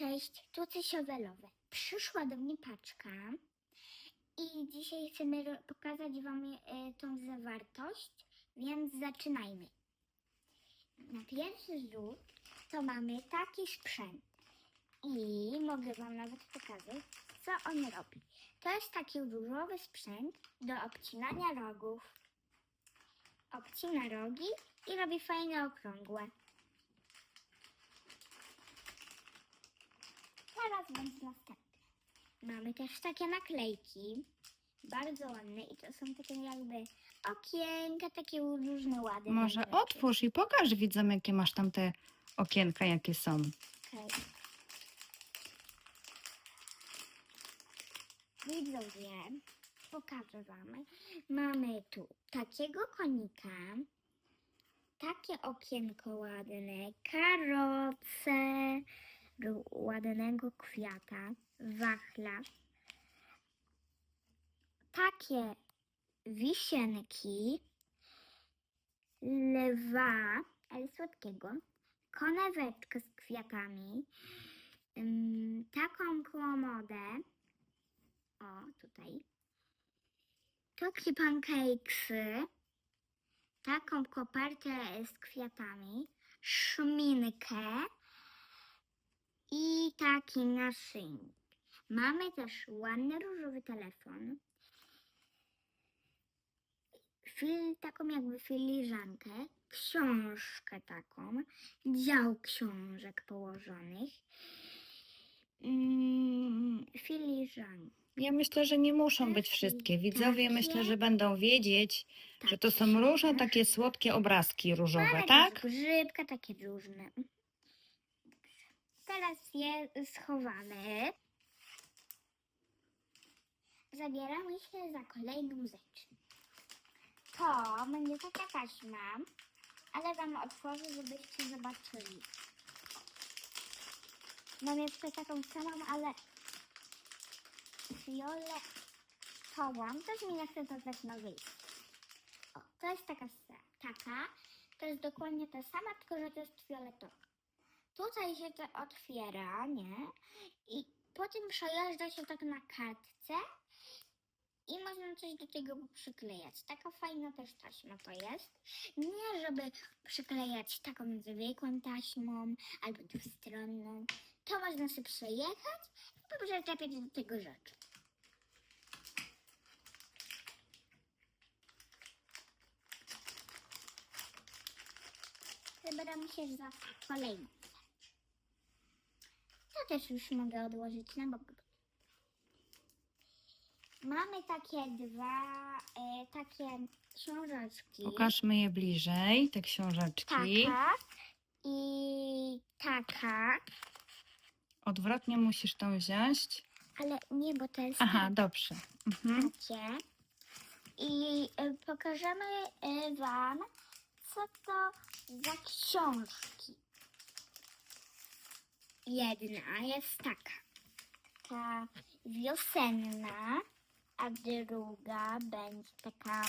Cześć, tu Cysiowe. Przyszła do mnie paczka i dzisiaj chcemy pokazać Wam e, tą zawartość, więc zaczynajmy. Na pierwszy rzut to mamy taki sprzęt i mogę Wam nawet pokazać, co on robi. To jest taki różowy sprzęt do obcinania rogów. Obcina rogi i robi fajne okrągłe. Teraz będzie następny. Mamy też takie naklejki. Bardzo ładne i to są takie jakby okienka, takie różne ładne. Może rzeczy. otwórz i pokaż widzom, jakie masz tam te okienka, jakie są. Okej. Widzowie, pokażę Wam. Mamy tu takiego konika, takie okienko ładne, karoce, ładnego kwiata, wachlarz, takie wisienki, lwa, ale słodkiego, koneweczkę z kwiatami, taką komodę, o tutaj, takie pancakesy, taką kopertę z kwiatami, szminkę i taki naszyjnik. Mamy też ładny różowy telefon, fil, taką jakby filiżankę, książkę taką, dział książek położonych, mm, filiżankę. Ja myślę, że nie muszą być wszystkie. Widzowie takie- myślę, że będą wiedzieć, że to są różne takie słodkie obrazki różowe, Mamy tak? Grzybka, takie różne. Teraz je schowamy. Zabieramy się za kolejną rzecz. To będzie taka taśma, ale wam otworzę, żebyście zobaczyli. Mam jeszcze taką samą, ale fioletową. Też mi nie chce to tak wyjść. O, to jest taka, taka, to jest dokładnie ta sama, tylko że to jest fioletowa. Tutaj się to otwiera, nie? I potem przejeżdża się tak na kartce i można coś do tego przyklejać. Taka fajna też taśma to jest. Nie, żeby przyklejać taką zwykłą taśmą albo dwustronną. To można sobie przejechać i przyczepiać do tego rzeczy. Zabieram się za kolejną. To też już mogę odłożyć na bok. Mamy takie dwa, e, takie książeczki. Pokażmy je bliżej, te książeczki. Taka i taka, Odwrotnie musisz tą wziąć. ale nie, bo to jest Aha, dobrze. Mhm. takie. I e, pokażemy e, Wam, co to za książki. Jedna jest taka, taka wiosenna, a druga będzie taka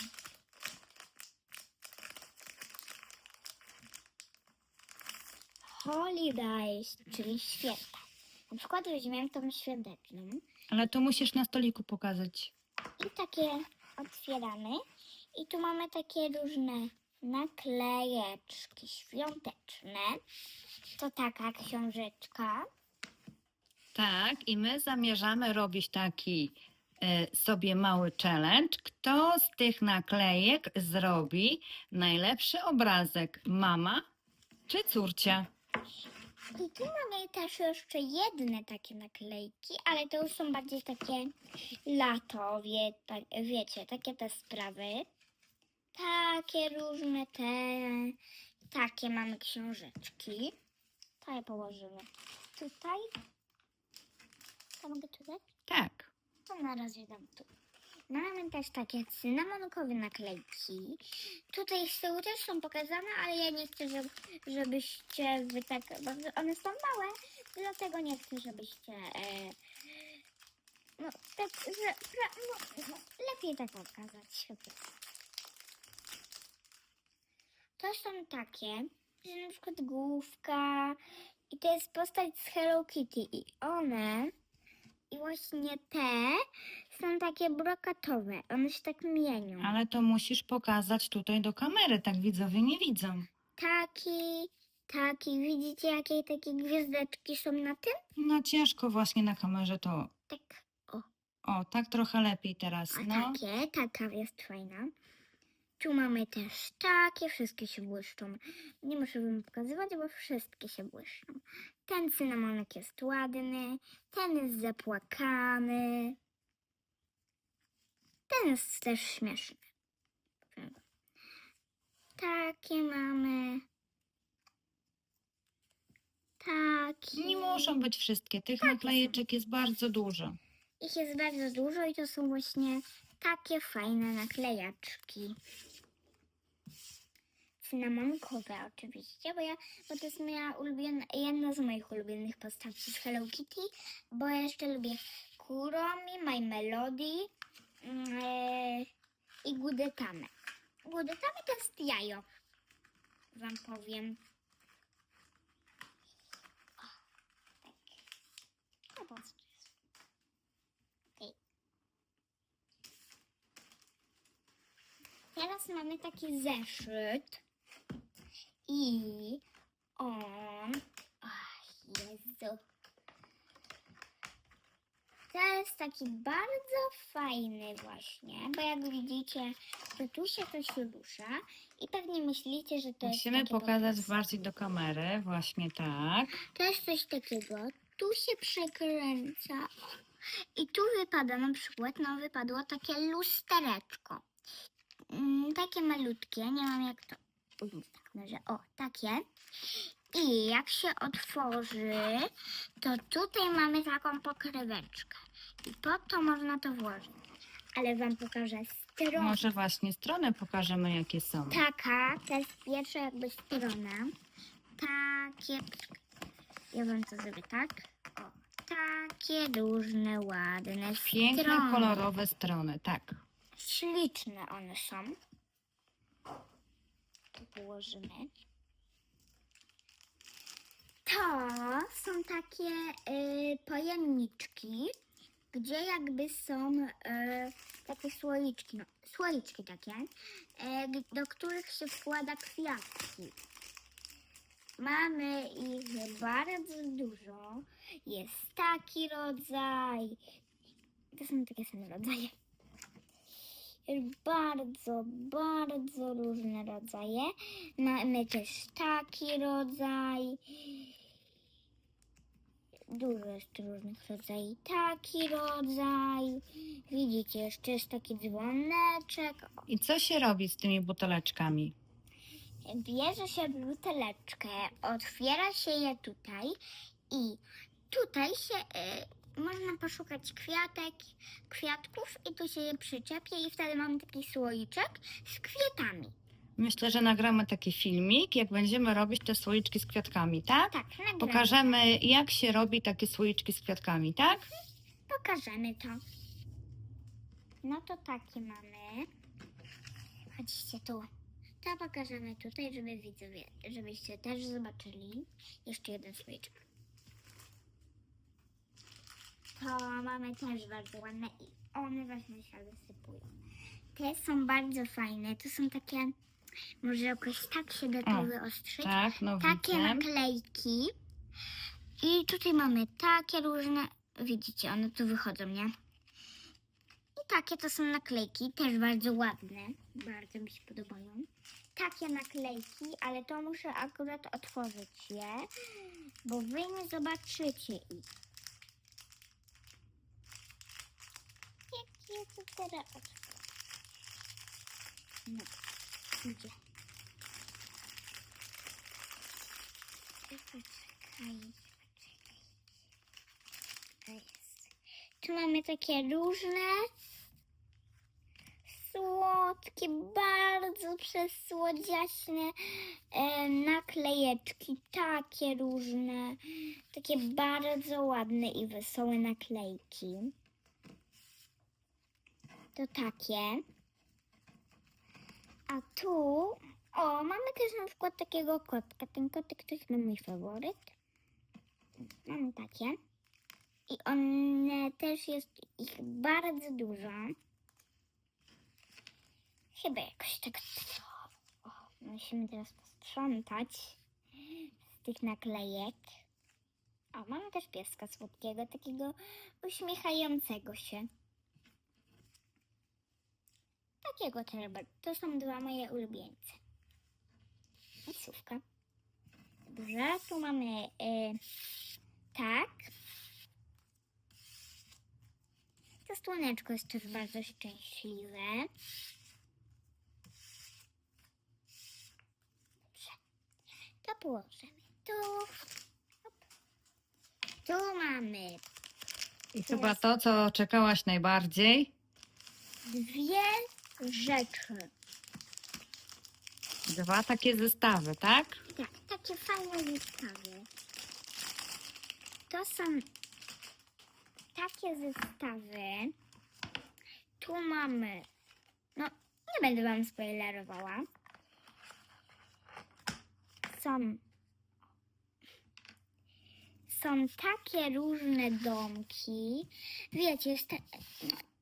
holidays, czyli święta. Na przykład weźmiemy tą świąteczną. Ale to musisz na stoliku pokazać. I takie otwieramy. I tu mamy takie różne naklejeczki świąteczne. To taka książeczka. Tak, i my zamierzamy robić taki e, sobie mały challenge. Kto z tych naklejek zrobi najlepszy obrazek? Mama czy córcia? I tu mamy też jeszcze jedne takie naklejki, ale to już są bardziej takie latowie, tak, wiecie, takie te sprawy. Takie różne te, takie mamy książeczki. Je położymy tutaj. To mogę tutaj? Tak. To na razie dam tu. Mamy też takie cynamonkowe naklejki. Tutaj z tyłu też są pokazane, ale ja nie chcę, żeby, żebyście wy tak, bo one są małe, dlatego nie chcę, żebyście e, no, tak, że, pra, no, no, lepiej tak okazać. po prostu. To są takie, że na przykład główka I to jest postać z Hello Kitty. I one, i właśnie te są takie brokatowe. One się tak mienią. Ale to musisz pokazać tutaj do kamery, tak widzowie nie widzą. Taki, taki. Widzicie, jakie takie gwiazdeczki są na tym? No ciężko właśnie na kamerze to. Tak. O, O, tak trochę lepiej teraz, a no. takie, taka jest fajna. Tu mamy też takie, wszystkie się błyszczą. Nie muszę wam pokazywać, bo wszystkie się błyszczą. Ten cynamonek jest ładny, ten jest zapłakany. Ten jest też śmieszny. Takie mamy. Takie. Nie muszą być wszystkie, tych naklejeczek jest bardzo dużo. Ich jest bardzo dużo i to są właśnie takie fajne naklejaczki. Cynamonkowe oczywiście, bo, ja, bo to jest moja ulubiona, jedna z moich ulubionych postaci z Hello Kitty, bo ja jeszcze lubię Kuromi, My Melody e, i Gudetame. Gudetame to jest jajo, wam powiem. O, tak. O, Boże. Teraz mamy taki zeszyt i on. Ach, Jezu. To jest taki bardzo fajny właśnie, bo jak widzicie, to tu się coś rusza i pewnie myślicie, że to Musimy jest takie po pokazać prostu- bardziej do kamery, właśnie tak. To jest coś takiego, tu się przekręca i tu wypada na przykład, no wypadło takie lustereczko. Mm, takie malutkie, nie mam jak to w kamerze. O, takie. I jak się otworzy, to tutaj mamy taką pokryweczkę. I pod to można to włożyć. Ale wam pokażę stronę. Może właśnie stronę pokażemy, jakie są. Taka, to jest pierwsza jakby strona. Takie, ja wam to zrobię tak. O, takie różne, ładne Piękne, strony. kolorowe strony, tak. Śliczne one są. Położymy. To są takie y, pojemniczki, gdzie jakby są y, takie słoiczki, no, słoiczki takie, y, do których się wkłada kwiatki. Mamy ich bardzo dużo. Jest taki rodzaj. To są takie same rodzaje. Bardzo, bardzo różne rodzaje. Mamy też taki rodzaj. Dużo jest różnych rodzajów. Taki rodzaj. Widzicie, jeszcze jest taki dzwoneczek. I co się robi z tymi buteleczkami? Bierze się buteleczkę, otwiera się je tutaj i tutaj się y, można poszukać kwiatek, kwiatków i tu się je przyczepie i wtedy mamy taki słoiczek z kwiatami. Myślę, że nagramy taki filmik, jak będziemy robić te słoiczki z kwiatkami, tak? Tak, nagramy. Pokażemy, jak się robi takie słoiczki z kwiatkami, tak? Pokażemy to. No to takie mamy. Chodźcie tu. To pokażemy tutaj, żeby widzowie, żebyście też zobaczyli. Jeszcze jeden słoiczek. To mamy też bardzo ładne i one właśnie się wysypują. Te są bardzo fajne. To są takie, może jakoś tak się da to O, wyostrzyć. Tak, no takie widzę. naklejki. I tutaj mamy takie różne. Widzicie, one tu wychodzą, nie? I takie to są naklejki, też bardzo ładne. Bardzo mi się podobają. Takie naklejki, ale to muszę akurat otworzyć je, bo wy nie zobaczycie ich. Je to teraz? No, idzie. Poczekaj, poczekaj. To jest. Tu mamy takie różne słodkie, bardzo przesłodziaśne e, naklejeczki, takie różne, takie bardzo ładne i wesołe naklejki. To takie. A tu, o, mamy też na przykład takiego kotka. Ten kotek to jest mój faworyt. Mamy takie. I one też jest ich bardzo dużo. Chyba jakoś tak. O, musimy teraz posprzątać z tych naklejek. O, mamy też pieska słodkiego, takiego uśmiechającego się. Takiego też. bardzo- To są dwa moje ulubieńce. I słówka. Dobrze, tu mamy y, tak. To słoneczko jest też bardzo szczęśliwe. Dobrze. To położymy tu. Hop. Tu mamy I chyba to, co czekałaś najbardziej. dwie rzeczy. Dwa takie zestawy, tak? Tak, takie fajne zestawy. To są takie zestawy. Tu mamy. No, nie będę wam spoilerowała. Są. Są takie różne domki. Wiecie, jest te,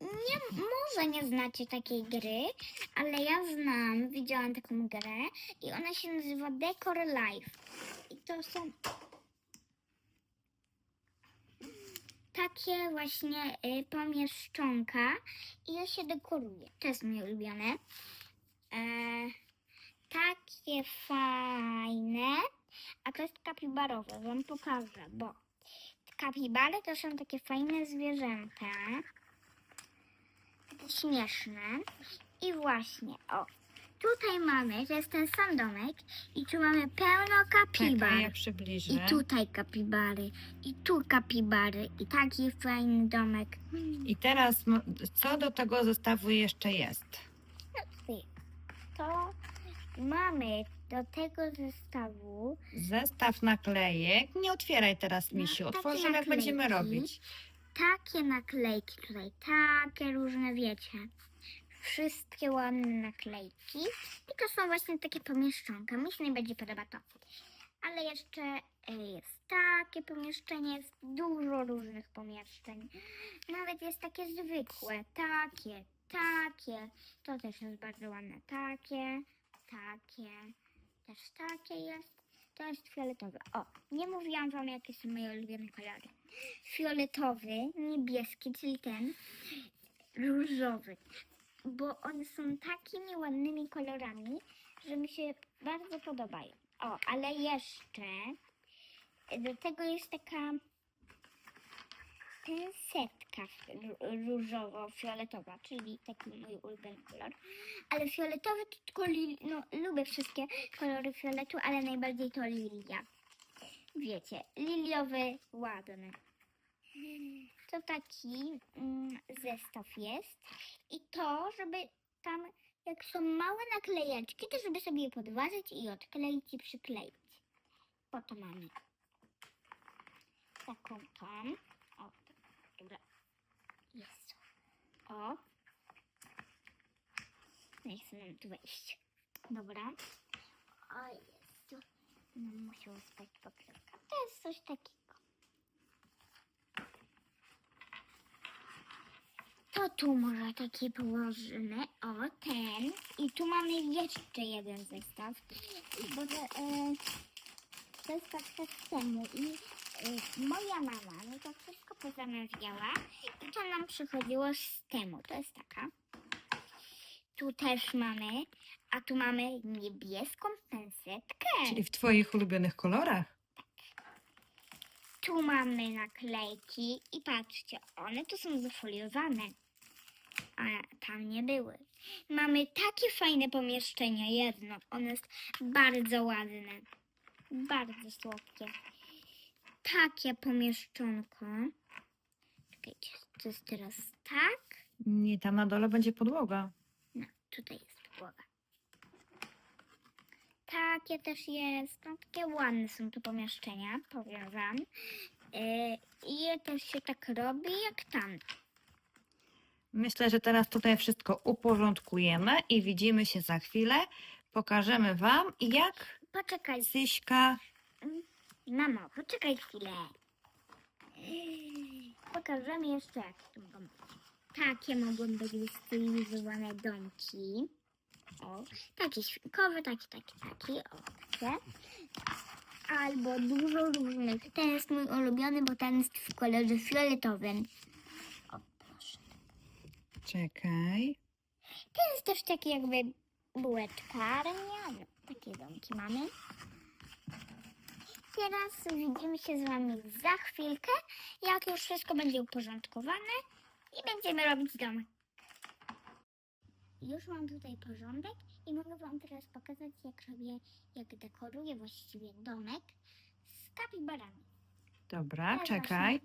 nie, może nie znacie takiej gry, ale ja znam, widziałam taką grę i ona się nazywa Decor Life. I to są takie właśnie y, pomieszczonka i je się dekoruje. To jest moje ulubione. E, takie fajne. A to jest kapibarowe. Wam pokażę, bo kapibary to są takie fajne zwierzęta. Takie śmieszne. I właśnie, o, tutaj mamy, to jest ten sam domek i tu mamy pełno kapibar. Czekaj, ja przybliżę. I tutaj kapibary, i tu kapibary, i taki fajny domek. I teraz, co do tego zestawu jeszcze jest? Ty, To mamy do tego zestawu Zestaw naklejek. Nie otwieraj teraz, No, misiu. takie Otworzymy, jak będziemy robić. takie naklejki tutaj, takie różne, wiecie. Wszystkie ładne naklejki. I to są właśnie takie pomieszczonka. Mi się najbardziej podoba to. Ale jeszcze e, jest takie pomieszczenie, jest dużo różnych pomieszczeń. Nawet jest takie zwykłe, takie, takie. To też jest bardzo ładne. Takie, takie, też takie jest. To jest fioletowe. O, nie mówiłam wam, jakie są moje ulubione kolory. Fioletowy, niebieski, czyli ten, różowy. Bo one są takimi ładnymi kolorami, że mi się bardzo podobają. O, ale jeszcze do tego jest taka pensetka ró- różowo-fioletowa, czyli taki mój ulubiony kolor. Ale fioletowy to tylko no, lubię wszystkie kolory fioletu, ale najbardziej to lilia. Wiecie, liliowy, ładny. To taki mm, zestaw jest. I to, żeby tam, jak są małe naklejeczki, to żeby sobie je podważyć i odkleić i przykleić. Po to mamy taką tam. O, dobra. Jest. O. Nie chcę nam tu wejść. Dobra. O, jest. No, musiał spać pokrywka. To jest coś takiego. To tu może takie położymy. O, ten. I tu mamy jeszcze jeden zestaw. Bo to, e, to jest tak temu. I e, moja mama mi to wszystko pozamawiała. I to nam przychodziło z temu. To jest taka. Tu też mamy. A tu mamy niebieską pensetkę. Czyli w Twoich ulubionych kolorach. Tu mamy naklejki i patrzcie, one tu są zafoliowane, a tam nie były. Mamy takie fajne pomieszczenie, jedno, ono jest bardzo ładne, bardzo słodkie. Takie pomieszczonko. Czekajcie, to jest teraz tak. Nie, tam na dole będzie podłoga. No, tutaj jest głowa. Takie też jest. No, takie ładne są tu pomieszczenia, powiem wam. Yy, I też się tak robi jak tam. Myślę, że teraz tutaj wszystko uporządkujemy i widzimy się za chwilę. Pokażemy Wam, jak Poczekaj, Zyśka mamo, poczekaj chwilę. Pokażemy jeszcze jak to mogą być. Takie mogą być wystylizowane domki. O, taki świnkowy, taki, taki, taki. O, takie. Albo dużo różnych. Ten jest mój ulubiony, bo ten jest w kolorze fioletowym. O, proszę. Czekaj. Ten jest też taki jakby bułeczkarnia. No, takie domki mamy. Teraz widzimy się z Wami za chwilkę, jak już wszystko będzie uporządkowane i będziemy robić domek. Już mam tutaj porządek i mogę Wam teraz pokazać, jak robię, jak dekoruję właściwie domek z kapibarami. Dobra, Teraz czekaj.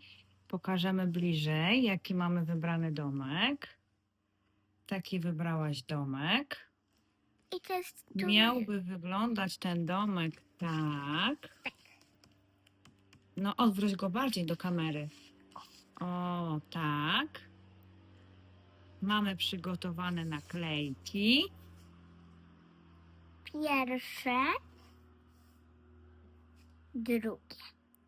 Pokażemy bliżej, jaki mamy wybrany domek. Taki wybrałaś domek. I to jest tu Miałby wyglądać ten domek tak. No, odwróć go bardziej do kamery. O, tak. Mamy przygotowane naklejki. pierwsze, drugie.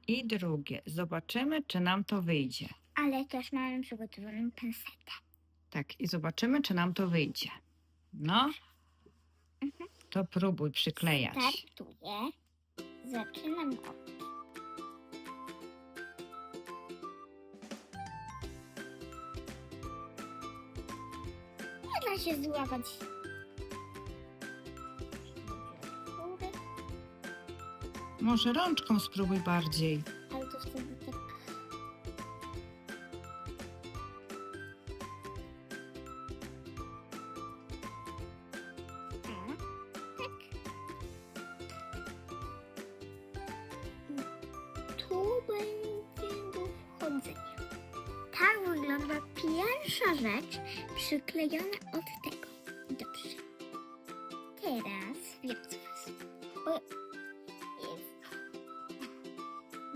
I drugie. Zobaczymy, czy nam to wyjdzie. Ale też mamy przygotowaną pensetę. Tak, i zobaczymy, czy nam to wyjdzie. No, Mhm. to próbuj przyklejać. Startuję. Zaczynam od. Nie da się złapać. Może rączką spróbuj bardziej. Ale to wtedy tak. Tu będzie do wchodzenia. Tak wygląda pierwsza rzecz przyklejona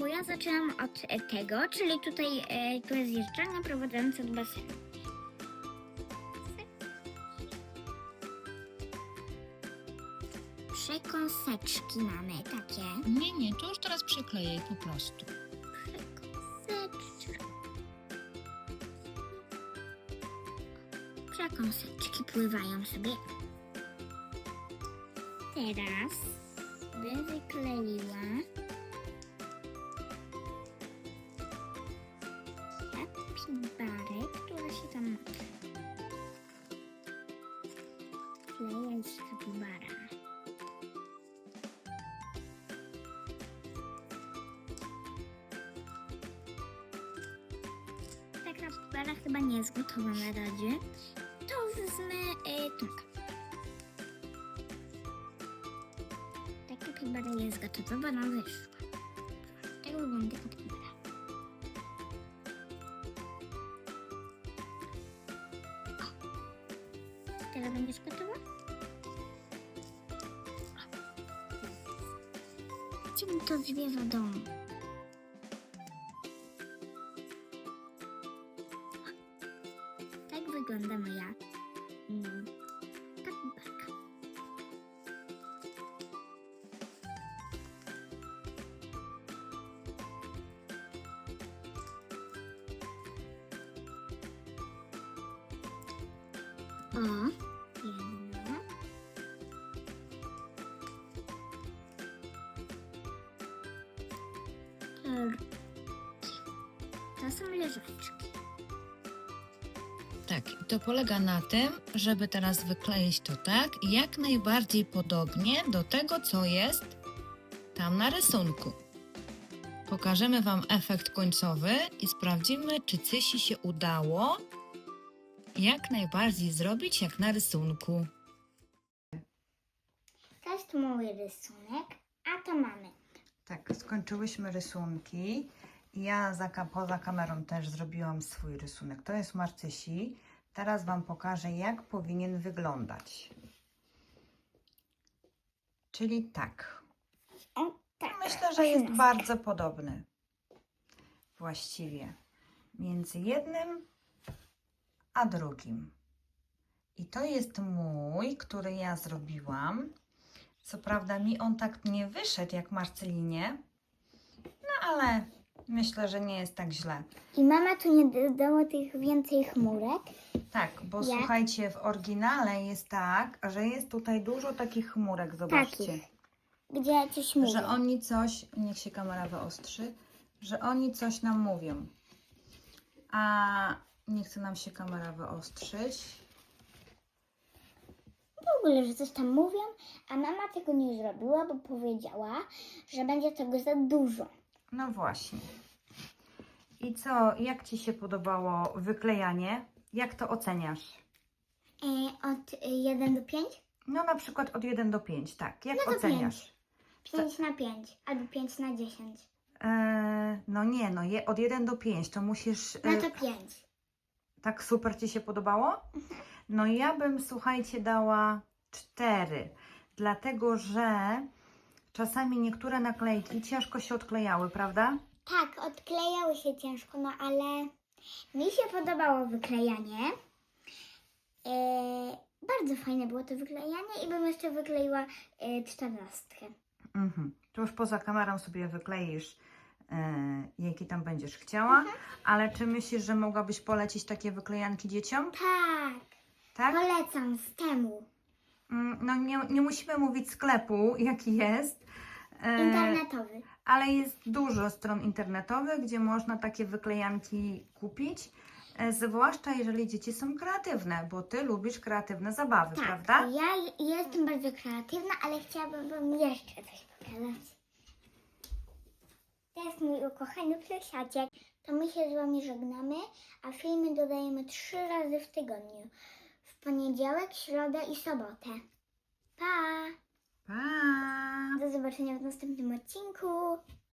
bo ja zaczynam od e, tego, czyli tutaj e, to jest jeżdżalnia prowadząca do basenu. Przekąseczki mamy takie. Nie, nie, to już teraz przyklejaj po prostu. Przekąseczki. Przekąseczki pływają sobie. Teraz bym wykleiła z kapibara. Ta kapibara chyba nie jest gotowa na razie. To wezmę y, tak. Ta kapibara jest gotowa, bo ona wyszła. Tak wygląda kapibara. Wygląda moja mm, kapibarka. O, jedno. Leżaczki. Tak, i to polega na tym, żeby teraz wykleić to tak, jak najbardziej podobnie do tego, co jest tam na rysunku. Pokażemy Wam efekt końcowy i sprawdzimy, czy Cysi się udało jak najbardziej zrobić jak na rysunku. To jest mój rysunek, a to mamy. Tak, skończyłyśmy rysunki. Ja za, poza kamerą też zrobiłam swój rysunek. To jest Marcysi. Teraz Wam pokażę, jak powinien wyglądać. Czyli tak. Tak. Myślę, że jest bardzo podobny. Właściwie. Między jednym a drugim. I to jest mój, który ja zrobiłam. Co prawda mi on tak nie wyszedł jak Marcelinie, no ale Myślę, że nie jest tak źle. I mama tu nie dodała tych więcej chmurek. Tak, bo Jak? słuchajcie, w oryginale jest tak, że jest tutaj dużo takich chmurek, zobaczcie. Takich. Gdzie coś mówi. Że oni coś, niech się kamera wyostrzy, że oni coś nam mówią. A nie chce nam się kamera wyostrzyć. W ogóle, że coś tam mówią, a mama tego nie zrobiła, bo powiedziała, że będzie tego za dużo. No właśnie. I co, jak Ci się podobało wyklejanie? Jak to oceniasz? E, od 1 do 5? No na przykład od 1 do 5, tak. Jak No to oceniasz? 5 na 5 albo 5 na 10. E, no nie, no je, od 1 do 5 to musisz... e, No to 5. Tak super Ci się podobało? No ja bym, słuchajcie, dała 4, dlatego że czasami niektóre naklejki ciężko się odklejały, prawda? Tak, odklejały się ciężko, no ale mi się podobało wyklejanie. E, bardzo fajne było to wyklejanie i bym jeszcze wykleiła e, czternastkę. Mhm. To już poza kamerą sobie wykleisz, e, jakie tam będziesz chciała, ale czy myślisz, że mogłabyś polecić takie wyklejanki dzieciom? Tak, Tak? polecam z temu. Mm, No nie, nie musimy mówić sklepu, jaki jest. Internetowy. Ale jest dużo stron internetowych, gdzie można takie wyklejanki kupić. e, Zwłaszcza jeżeli dzieci są kreatywne, bo ty lubisz kreatywne zabawy, Tak, prawda? ja jestem bardzo kreatywna, ale chciałabym wam jeszcze coś pokazać. To jest mój ukochany plesiaczek. To my się z wami żegnamy, a filmy dodajemy trzy razy w tygodniu. W poniedziałek, środę i sobotę. Pa! Pa! Do zobaczenia w następnym odcinku.